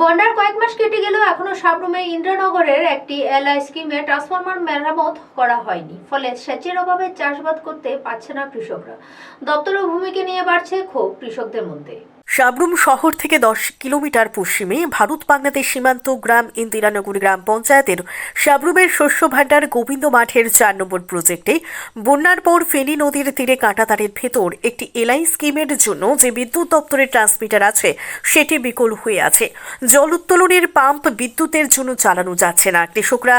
বন্যার কয়েক মাস কেটে গেলেও এখনও সাবরুমে ইন্দ্রনগরের একটি এলআই স্কিমে ট্রান্সফরমার মেরামত করা হয়নি। ফলে সেচের অভাবে চাষবাদ করতে পারছে না কৃষকরা। দপ্তর ভূমিকে নিয়ে বাড়ছে ক্ষোভ কৃষকদের মধ্যে। সাবরুম শহর থেকে দশ কিলোমিটার পশ্চিমে ভারত বাংলাদেশ সীমান্ত গ্রাম ইন্দিরানগর গ্রাম পঞ্চায়েতের সাবরুমের শস্য ভাণ্ডার গোবিন্দ মাঠের চার নম্বর প্রজেক্টে বন্যার পর ফেনী নদীর তীরে কাঁটাতারের ভেতর একটি এলআই স্কিমের জন্য যে বিদ্যুৎ দপ্তরের ট্রান্সমিটার আছে, সেটি বিকল হয়ে আছে। জল উত্তোলনের পাম্প বিদ্যুতের জন্য চালানো যাচ্ছে না। কৃষকরা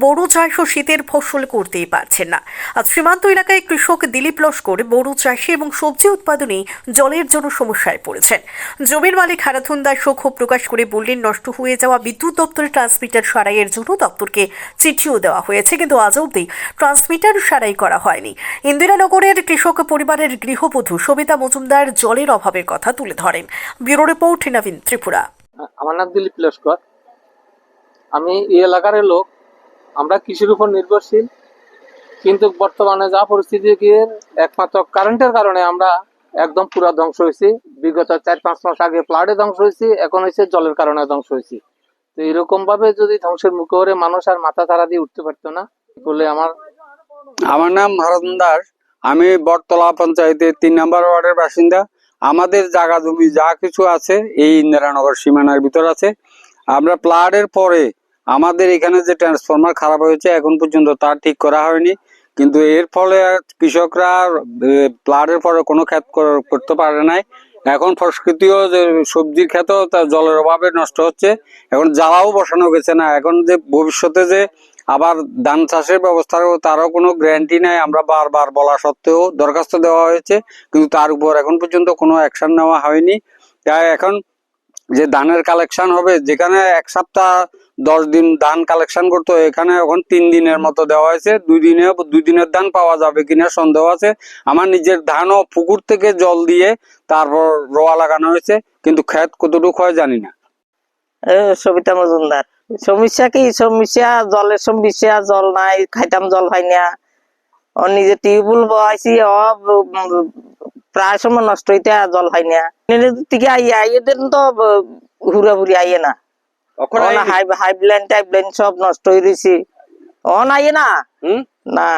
বড় চাষ ও শীতের ফসল করতেই পারছেন না। আজ সীমান্ত এলাকায় কৃষক দিলীপ লস্কর বড় চাষে এবং সবজি উৎপাদনে জলের জন্য সমস্যায় পড়েছেন। জমির মালিক হারাথুন দাস ক্ষোভ প্রকাশ করে বললেন, নষ্ট হয়ে যাওয়া বিদ্যুৎ দপ্তরের ট্রান্সমিটার সারাইয়ের জন্য দপ্তরকে চিঠিও দেওয়া হয়েছে, কিন্তু আজ অবধি ট্রান্সমিটার সারাই করা হয়নি। ইন্দিরানগরের কৃষক পরিবারের গৃহবধূ সবিতা মজুমদার জলের অভাবের কথা তুলে ধরেন। Bureau report, Nabin Tripura. আমার নাম দিলীপ লস্কর। আমি এই এলাকার লোক। আমরা কৃষির উপর নির্ভরশীল। কিন্তু বর্তমানে যা পরিস্থিতি গিয়ে একমাত্র কারেন্টের কারণে আমরা একদম পুরো ধ্বংস হয়েছি বিগত চার, পাঁচ মাস আগে ফ্লাডে ধ্বংস হয়েছি এখন হয়েছে জলের কারণে ধ্বংস হয়েছি তো এরকম ভাবে যদি ধ্বংসের মুখে করে মানুষ আর মাথা ছাড়া দিয়ে উঠতে পারতো না। বলে আমার আমার নাম হারাধন দাস। আমি বটতলা পঞ্চায়েতের তিন নম্বর ওয়ার্ডের বাসিন্দা। আমাদের জায়গা জমি যা কিছু আছে, এই ইন্দিরানগর সীমানার ভিতর আছে। আমরা প্লাডের পরে আমাদের এখানে যে ট্রান্সফরমার খারাপ হয়েছে, এখন পর্যন্ত তা ঠিক করা হয়নি। কিন্তু এর ফলে কৃষকরা প্লাডের পরে কোনো ক্ষেত কর- করতে পারে নাই। এখন ফসকৃতীয় যে সবজির ক্ষেতও তার জলের অভাবে নষ্ট হচ্ছে। এখন জ্বালাও বসানো গেছে না। এখন যে ভবিষ্যতে যে আবার ধান চাষের ব্যবস্থা তারও কোনো গ্যারান্টি নাই। আমরা বারবার বলা সত্ত্বেও দরখাস্ত দেওয়া হয়েছে, কিন্তু তার উপর এখন পর্যন্ত কোনো অ্যাকশন নেওয়া হয়নি। তাই এখন যে ধানের কালেকশন হবে, যেখানে এক সপ্তাহ, দশ দিন ধান কালেকশন করতো এখানে এখন তিন দিনের মতো দেওয়া হয়েছে। দুই দিনে, দুই দিনের ধান পাওয়া যাবে কিনা সন্দেহ আছে। আমার নিজের ধানও পুকুর থেকে জল দিয়ে তারপর রোয়া লাগানো হয়েছে, কিন্তু ক্ষেত কতটুকু হয় জানি না। সবিতা মজুমদার, সমস্যা কি? সমস্যা, জলের সমস্যা, জল নাই, খাইতাম জল হয় না। নিজে টিউবওয়েল বহাইছি প্রায় সময় নষ্ট হইতে জল হয় না। থেকে আইয়া এদের তো ঘুরা ঘুরি আইয়ে না। হাই হাই ব্লাইন টাইপ সব নষ্ট হয়ে রয়েছে অন আইয়ে না? হুম? না।